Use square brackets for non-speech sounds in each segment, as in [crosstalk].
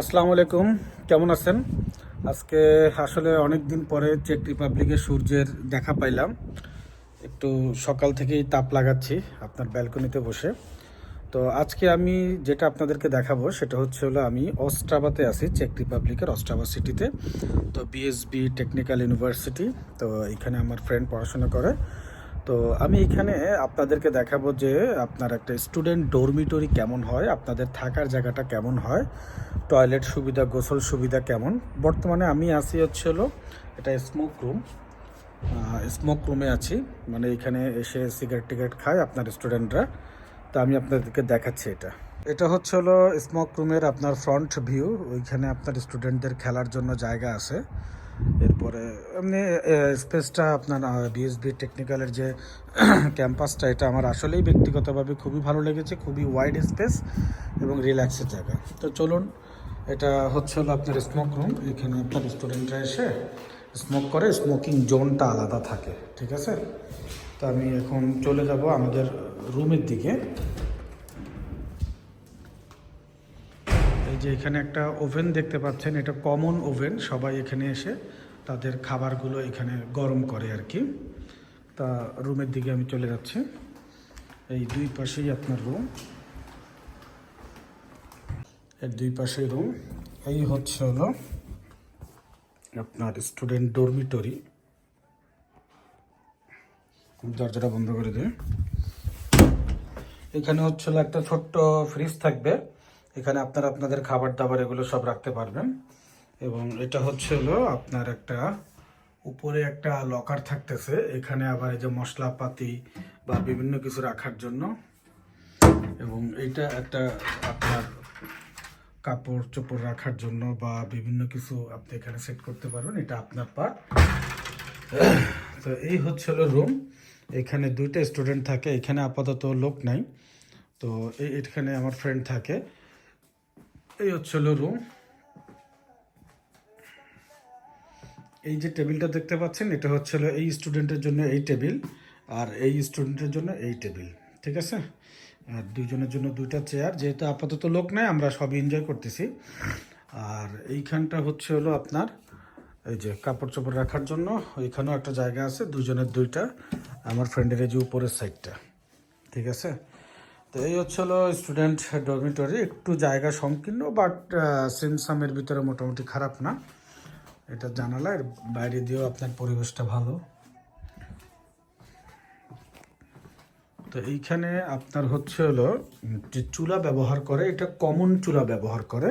আসসালামু আলাইকুম। কেমন আছেন? আজকে আসলে অনেক দিন পরে চেক রিপাবলিকে সূর্যের দেখা পাইলাম। একটু সকাল থেকেই তাপ লাগাচ্ছি আপনার ব্যালকনিতে বসে। তো আজকে আমি যেটা আপনাদেরকে দেখাবো, সেটা হচ্ছে হলো আমি অস্ট্রাবাতে আছি চেক রিপাবলিকের অস্ট্রাবা সিটিতে তো বিএসবি টেকনিক্যাল ইউনিভার্সিটি তো এখানে আমার ফ্রেন্ড পড়াশোনা করে। তো আমি এখানে আপনাদেরকে দেখাবো যে আপনার একটা স্টুডেন্ট ডরমিটরি কেমন হয়, আপনাদের থাকার জায়গাটা কেমন হয় টয়লেট সুবিধা, গোসল সুবিধা কেমন। বর্তমানে আমি আছি হচ্ছে হলো এটা স্মোক রুম স্মোক রুমে আছি মানে এখানে এসে সিগারেট টিগারেট খায় আপনার স্টুডেন্টরা তো আমি আপনাদেরকে দেখাচ্ছি এটা। এটা হচ্ছে হলো স্মোক রুমের আপনার ফ্রন্ট ভিউ ওইখানে আপনার স্টুডেন্টদের খেলার জন্য জায়গা আছে। এরপরে, এমনি স্পেসটা আপনার বিএসবি টেকনিক্যালের যে [clears throat] ক্যাম্পাসটা এটা আমার আসলেই ব্যক্তিগতভাবে খুবই ভালো লেগেছে, খুবই ওয়াইড স্পেস এবং রিল্যাক্সের জায়গা। তো চলুন, এটা হচ্ছে হলো আপনার স্মোক রুম এখানে আপনার স্টুডেন্টরা এসে স্মোক করে স্মোকিং জোনটা আলাদা থাকে, ঠিক আছে? তো আমি এখন চলে যাব আমাদের রুমের দিকে। যে এখানে একটা ওভেন দেখতে পাচ্ছেন, এটা কমন ওভেন, সবাই এখানে এসে তাদের খাবারগুলো এখানে গরম করে আর কি। তা রুমের দিকে আমি চলে যাচ্ছি। এই দুই পাশেই আপনার রুম। এর দুই পাশেই রুম। এই হচ্ছে হলো আপনার স্টুডেন্ট ডরমিটরি। দরজাটা বন্ধ করে দিয়ে এখানে হচ্ছে একটা ছোট্ট ফ্রিজ থাকবে। এখানে আপনারা আপনাদের খাবার দাবার এগুলো সব রাখতে পারবেন। এবং এটা হচ্ছে হলো আপনার একটা উপরে একটা লকার থাকতেছে। এখানে আবার এই যে মশলাপাতি বা বিভিন্ন কিছু রাখার জন্য। এবং এটা একটা আপনার কাপড় চোপড় রাখার জন্য বা বিভিন্ন কিছু আপনি এখানে সেট করতে পারবেন। এটা আপনার পার্ট তো এই হচ্ছে হলো রুম এখানে দুইটা স্টুডেন্ট থাকে। এখানে আপাতত লোক নাই। তো এখানে আমার ফ্রেন্ড থাকে। এই হচ্ছে হলো রুম এই যে টেবিলটা দেখতে পাচ্ছেন, এটা হচ্ছে হলো এই স্টুডেন্টের জন্য এই টেবিল আর এই স্টুডেন্টের জন্য এই টেবিল, ঠিক আছে? আর দুইজনের জন্য দুইটা চেয়ার যেহেতু আপাতত লোক নাই, আমরা সবই এনজয় করতেছি। আর এইখানটা হচ্ছে হলো আপনার, এই যে কাপড় চোপড় রাখার জন্য, ওইখানেও একটা জায়গা আছে দুজনের দুইটা, আমার ফ্রেন্ডের এই যে উপরের সাইডটা ঠিক আছে? তো এই হচ্ছে হলো স্টুডেন্ট ডরমিটরি একটু জায়গা সংকীর্ণ বাট সিমসামের ভিতরে মোটামুটি খারাপ না। এটা জানালা এর বাইরে দিয়েও আপনার পরিবেশটা ভালো। তো এইখানে আপনার হচ্ছে হলো যে চুলা ব্যবহার করে, এটা কমন চুলা ব্যবহার করে।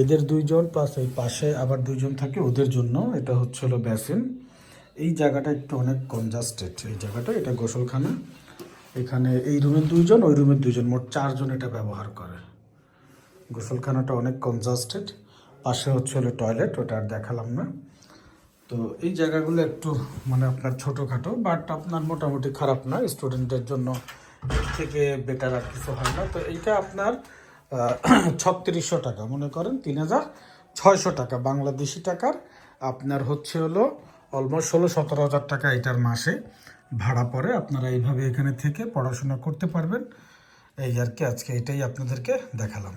এদের দুইজন প্লাস এই পাশে আবার দুইজন থাকে ওদের জন্য, এটা হচ্ছে হলো বেসিন এই জায়গাটা একটু অনেক কনজাস্টেড এই জায়গাটা, এটা গোসলখানা। এখানে এই রুমের দুইজন, ওই রুমের দুইজন। মোট চারজন এটা ব্যবহার করে। গোসলখানাটা অনেক কনজাস্টেড। পাশে হচ্ছে হলো টয়লেট, ওটা আর দেখালাম না। তো এই জায়গাগুলো একটু মানে আপনার ছোটোখাটো, বাট আপনার মোটামুটি খারাপ না। স্টুডেন্টের জন্য এর থেকে বেটার আর কিছু হয় না। তো এইটা আপনার [clears throat] ছত্রিশশো টাকা। মনে করেন তিন হাজার ছয়শো টাকা, বাংলাদেশি টাকার। আপনার হচ্ছে হলো অলমোস্ট ষোলো সতেরো হাজার টাকা এটার মাসে। ভাড়া পড়ে আপনারা এইভাবে এখানে থেকে পড়াশোনা করতে পারবেন। এই আর কি, আজকে এটাই আপনাদেরকে দেখালাম।